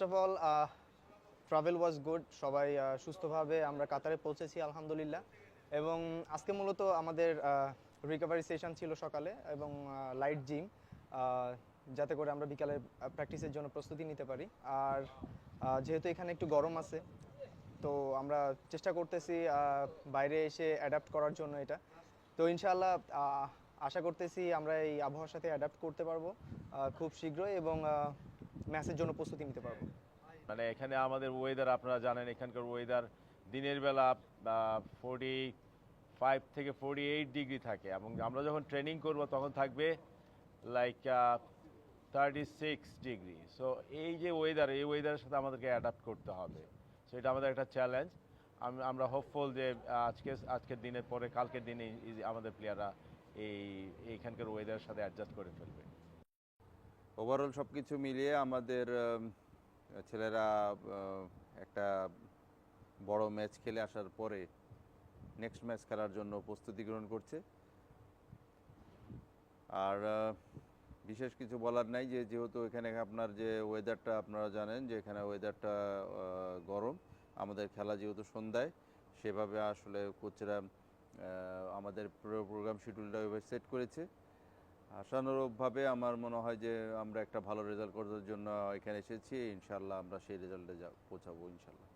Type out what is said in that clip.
First of all travel was good সবাই সুস্থভাবে আমরা কাতারে পৌঁছেছি, আলহামদুলিল্লাহ। এবং আজকে মূলত আমাদের রিকভারি সেশন ছিল সকালে এবং লাইট জিম যাতে করে আমরা বিকালে প্র্যাকটিসের জন্য প্রস্তুতি নিতে পারি। আর যেহেতু এখানে একটু গরম আছে, তো আমরা চেষ্টা করতেছি বাইরে এসে অ্যাডাপ্ট করার জন্য এটা। তো ইনশাআল্লাহ আশা করতেছি আমরা এই আবহাওয়ার সাথে অ্যাডাপ্ট করতে পারব খুব শীঘ্রই এবং ম্যাচের জন্য প্রস্তুতি নিতে পারব। মানে এখানে আমাদের ওয়েদার আপনারা জানেন, এখানকার ওয়েদার দিনের বেলা ফোর্টি ফাইভ থেকে ফোর্টি এইট ডিগ্রি থাকে এবং আমরা যখন ট্রেনিং করব তখন থাকবে like thirty six degree so এই যে ওয়েদার এই ওয়েদারের সাথে আমাদেরকে অ্যাডাপ্ট করতে হবে। সো এটা আমাদের একটা চ্যালেঞ্জ আমরা হোপফুল যে আজকে, আজকের দিনের পরে কালকের দিনে আমাদের প্লেয়াররা এই, এইখানকার ওয়েদারের সাথে অ্যাডজাস্ট করে ফেলবে। ওভারঅল সব কিছু মিলিয়ে আমাদের ছেলেরা একটা বড় ম্যাচ খেলে আসার পরে নেক্সট ম্যাচ খেলার জন্য প্রস্তুতি গ্রহণ করছে। আর বিশেষ কিছু বলার নাই যে, যেহেতু এখানে আপনার যে ওয়েদারটা আপনারা জানেন যে, এখানে ওয়েদারটা গরম, আমাদের খেলা যেহেতু সন্ধ্যায়, সেভাবে আসলে কোচরা আমাদের প্রোগ্রাম শিডিউলটা ওইভাবে সেট করেছে। আশানুরূপভাবে আমার মনে হয় যে আমরা একটা ভালো রেজাল্ট করার জন্য এখানে এসেছি। ইনশাল্লাহ আমরা সেই রেজাল্টে যা পৌঁছাবো ইনশাল্লাহ